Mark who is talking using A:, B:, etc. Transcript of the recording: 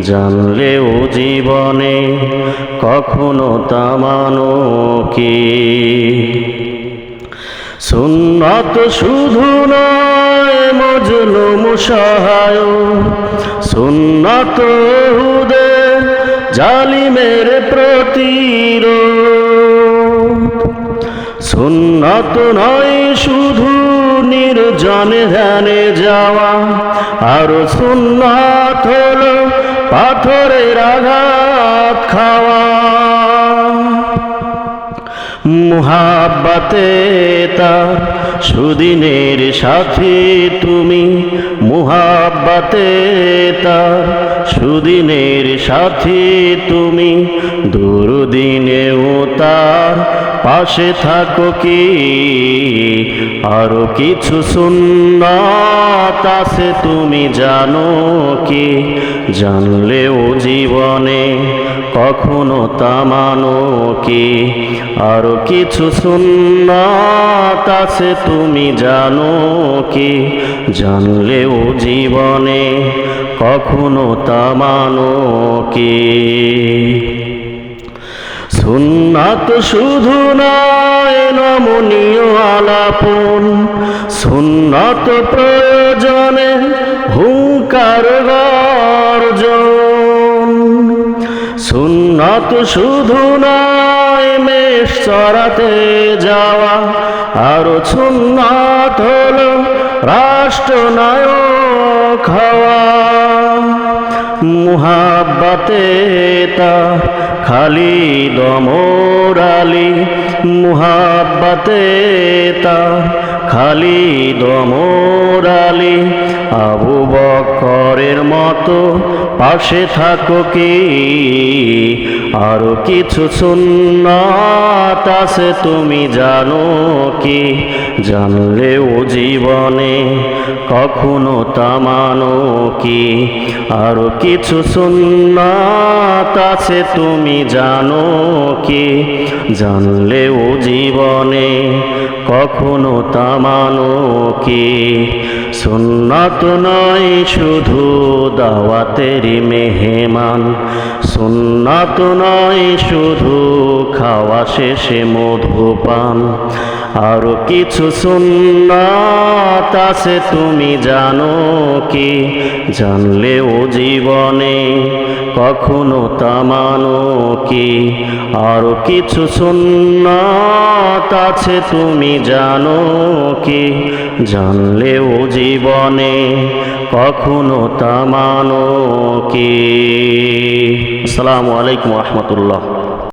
A: জানলেও জীবনে কখনো তামানো কি? সুন্নত শুধু নয় মজনু মুসাহায় সুন্নত হুদে জালিমের প্রতিরোধ। সুন্নত নয়, শুধু নির্জনে ধ্যানে যাওয়া। আর সুন্নত হলো পাথরের আঘাত খাওয়া। মুহাব্বাতে তার সুদিনের সাথী তুমি। মুহাব্বাতে তার সুদিনের সাথী তুমি। দুর্দিনেও তার পাশে থাকো কি? আরও কিছু সুন্নাত আছে তুমি জানো কি? জানলেও জীবনে কখনো তামানো কি? আরও কিছু সুন্নাত আছে তুমি জানো কি? জানলেও জীবনে কখনো তামানো কি? সুন্নাত শুধু নয়, নমনীয় আলাপন। সুন্নাত প্রয়োজনে হুঙ্কার গর্জন সুন্নাত শুধু নয়, মেষ চড়াতে যাওয়া। আরও সুন্নাত হলো রাষ্ট্রনায়ক হওয়া। মুহাব্বাতে তা খালি দমরালি মুহাব্বাতে তা খালি দমরালি আবু বকরের মতো পাশে থাকো কি? আরও কিছু সুন্নাত আছে, তুমি জানো কি? জানলেও জীবনে কখনো তামানো কি? আরও কিছু সুন্নাত আছে, তুমি জানো কি? জানলেও জীবনে কখনো তামানো কি? সুন্নত নয়, শুধু দাওয়াতের মেহমান। সুন্নত নয়, শুধু খাওয়া শেষে মধুপান। আরও কিছু সুন্নাত আছে, তুমি জানো কি? জানলেও জীবনে কখনো তামানো কি? আরও কিছু সুন্নাত আছে, তুমি জানো কি? জানলেও জীবনে কখনো তামানো কি? আসসালামু আলাইকুম রহমতুল্লাহ।